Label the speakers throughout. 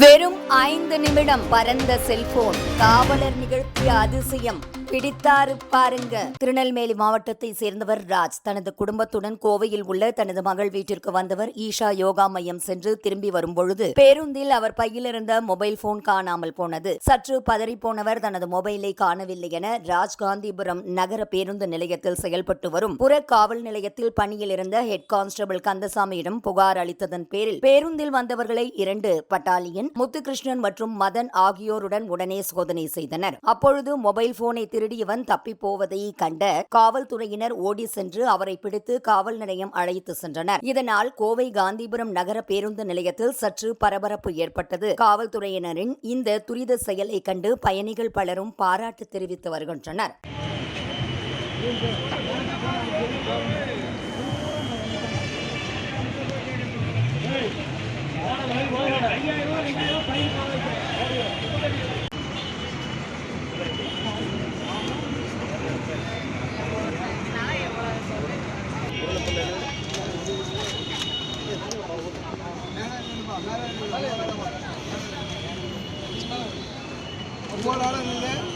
Speaker 1: வெறும் ஐந்து நிமிடம் பறந்த செல்போன் காவலர் நிகழ்த்திய அதிசயம். பிடித்தாரு பாருங்க. திருநெல்வேலி மாவட்டத்தை சேர்ந்தவர் ராஜ். தனது குடும்பத்துடன் கோவையில் உள்ள தனது மகள் வீட்டிற்கு வந்தவர் ஈஷா யோகா மையம் சென்று திரும்பி வரும்பொழுது பேருந்தில் அவர் பையில் இருந்த மொபைல் போன் காணாமல் போனது. சற்று பதறிப்போனவர் தனது மொபைலை காணவில்லை என ராஜ் காந்திபுரம் நகர பேருந்து நிலையத்தில் செயல்பட்டு வரும் புற காவல் நிலையத்தில் பணியில் இருந்த ஹெட் கான்ஸ்டபிள் கந்தசாமியிடம் புகார் அளித்ததன் பேரில் பேருந்தில் வந்தவர்களை இரண்டு பட்டாலியன் முத்துகிருஷ்ணன் மற்றும் மதன் ஆகியோருடன் உடனே சோதனை செய்தனர். அப்பொழுது மொபைல் போனை திருடியவன் தப்பி போவதை கண்ட காவல்துறையினர் ஓடி சென்று அவரை பிடித்து காவல் நிலையம் அழைத்து சென்றனர் இதனால் கோவை காந்திபுரம் நகர பேருந்து நிலையத்தில் சற்று பரபரப்பு ஏற்பட்டது காவல்துறையினரின் இந்த துரித செயலை கண்டு பயணிகள் பலரும் பாராட்டு தெரிவித்து வருகின்றனர்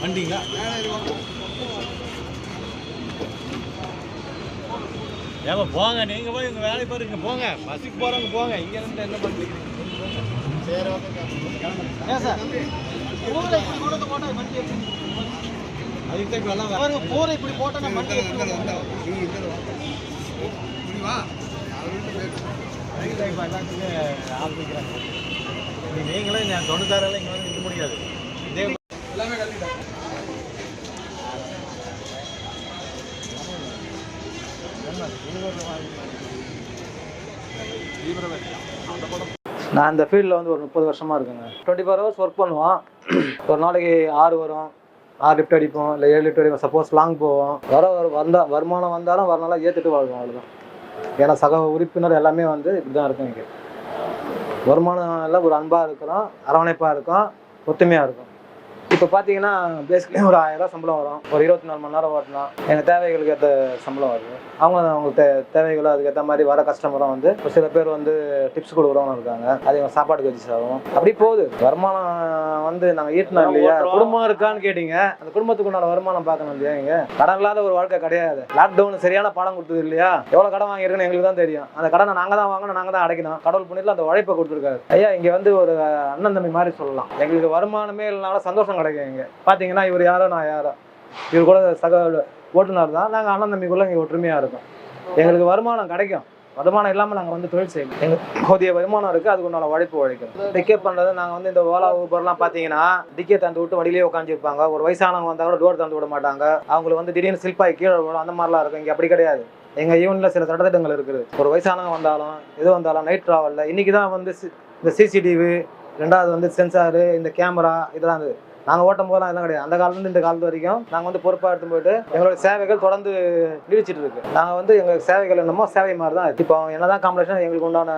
Speaker 2: வண்டிங்களா? ஏமா போங்க நீங்க போய் உங்க வேலையை பாருங்க போங்க. பஸ்ஸுக்கு போறவங்க போங்க. இங்க இருந்து என்ன பண்றீங்க சரி ஓகே சார்? பூரை இப்படி கொண்டு வந்து போட்டா வண்டி? அதுக்கு தான் பாருங்க பூரை இப்படி போட்டா நம்ம வண்டி எப்படி வரும்? அதுக்கு தான் இப்ப எல்லாத்துக்கும் ஆரம்பிக்கிறாங்க நீ- நீங்களும் நான் தொண்ணூத்தாறுல இங்க வந்து நிற்க முடியாது. இதே
Speaker 3: நான் இந்த ஃபீல்டில் வந்து ஒரு முப்பது வருஷமாக இருக்குங்க. டுவெண்ட்டி ஃபோர் ஹவர்ஸ் ஒர்க் பண்ணுவோம். ஒரு நாளைக்கு ஆறு வரும். ஆறு லிஃப்ட் அடிப்போம். இல்லை ஏழு லிஃப்ட் அடிப்போம். சப்போஸ் லாங் போவோம். வர வர வந்தா வருமானம் வந்தாலும் வரனால ஏற்றுட்டு வாழ்வோம் அவ்வளோதான் ஏன்னா சக உறுப்பினர் எல்லாமே வந்து இப்படி தான் இருக்கும் இங்கே வருமானம் எல்லாம் ஒரு அன்பாக இருக்கிறோம் அரவணைப்பாக இருக்கும் ஒத்துமையாக இருக்கும். இப்போ பார்த்தீங்கன்னா பேசிக்கலி ஒரு ஆயிரம் ரூபாய் சம்பளம் வரும். ஒரு இருபத்தி நாலு மணி நேரம் ஓட்டலாம் எங்கள் தேவைகளுக்கு ஏற்ற சம்பளம் வருது. அவங்க அவங்க தே தேவைகளோ அதுக்கேற்ற மாதிரி வர கஸ்டமரும் வந்து ஒரு சில பேர் வந்து டிப்ஸ் கொடுக்குறவங்க இருக்காங்க. அது இவங்க சாப்பாட்டுக்கு வச்சு சாகும் அப்படி போகுது. வருமானம் வந்து நாங்கள் ஈட்டினோம் இல்லையா? குடும்பம் இருக்கான்னு கேட்டீங்க. அந்த குடும்பத்துக்கு உண்டான வருமானம் பார்க்கணும் இல்லையா இங்கே கடன் இல்லாத ஒரு வாழ்க்கை கிடையாது. லாக்டவுன் சரியான பாடம் கொடுத்தது இல்லையா? எவ்வளோ கடன் வாங்கியிருக்குன்னு எங்களுக்கு தான் தெரியும். அந்த கடனை நாங்கள் தான் வாங்கணும் நாங்கள் தான் அடைக்கணும். கடவுள் பண்ணிட்டு அந்த உழைப்பை கொடுத்துருக்காரு. ஐயா இங்கே வந்து ஒரு அண்ணன் தம்பி மாதிரி சொல்லலாம். எங்களுக்கு வருமானமே இல்லைனாலும் சந்தோஷம் கிடைக்கும் இங்கே. பார்த்தீங்கன்னா இவர் யாரோ நான் யாரோ. இவர் கூட சக ஓட்டுநர் தான். நாங்கள் அண்ணன் தம்பிக்குள்ளே இங்கே ஒற்றுமையாக இருக்கோம். எங்களுக்கு வருமானம் கிடைக்கும். வருமானம் இல்லாமல் நாங்கள் வந்து தொழில் செய்யணும் எங்களுக்கு போதிய வருமானம் இருக்குது அதுக்கு உண்டான உழைப்பு உழைக்கணும் டிக்கெட் பண்ணுறது நாங்கள் வந்து இந்த ஓலா ஊபர்லாம் பார்த்தீங்கன்னா டிக்கெட் தந்து விட்டு வழியிலே உட்காந்துருப்பாங்க ஒரு வயசானவங்க வந்தால் கூட டோர் தந்து விட மாட்டாங்க. அவங்களுக்கு வந்து திடீர்னு சில்பாய் கீழே விழும். அந்த மாதிரிலாம் இருக்கும். இங்கே அப்படி கிடையாது. எங்கள் ஈவனில் சில சட்டத்திட்டங்கள் இருக்குது. ஒரு வயசானவங்க வந்தாலும் எது வந்தாலும் நைட் ட்ராவலில் இன்றைக்கி தான் வந்து சி- இந்த சிசிடிவி ரெண்டாவது வந்து சென்சாரு இந்த கேமரா இதெல்லாம் இருக்குது நாங்கள் ஓட்டும் போதெல்லாம் எல்லாம் கிடையாது. அந்த காலத்துலேருந்து இந்த காலத்து வரைக்கும் நாங்கள் வந்து பொறுப்பாக எடுத்து போயிட்டு எங்களோட சேவைகள் தொடர்ந்து நீடிச்சிட்டு இருக்கு. நாங்கள் வந்து எங்கள் சேவைகள் என்னமோ சேவை மாதிரி தான். இப்போ என்னதான் காம்படிஷன் எங்களுக்கு உண்டான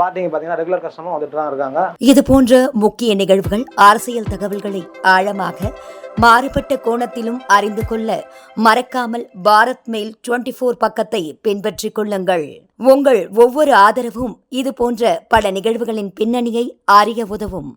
Speaker 3: பார்ட்டிங்க பார்த்தீங்கன்னா ரெகுலர் கஸ்டமரும் வந்துட்டு தான் இருக்காங்க.
Speaker 1: இது போன்ற முக்கிய நிகழ்வுகள் அரசியல் தகவல்களை ஆழமாக மாறுபட்ட கோணத்திலும் அறிந்து கொள்ள மறக்காமல் பாரத் மெயில் 24 ஃபோர் பக்கத்தை பின்பற்றிக் கொள்ளுங்கள். உங்கள் ஒவ்வொரு ஆதரவும் இது போன்ற பல நிகழ்வுகளின் பின்னணியை அறிய உதவும்.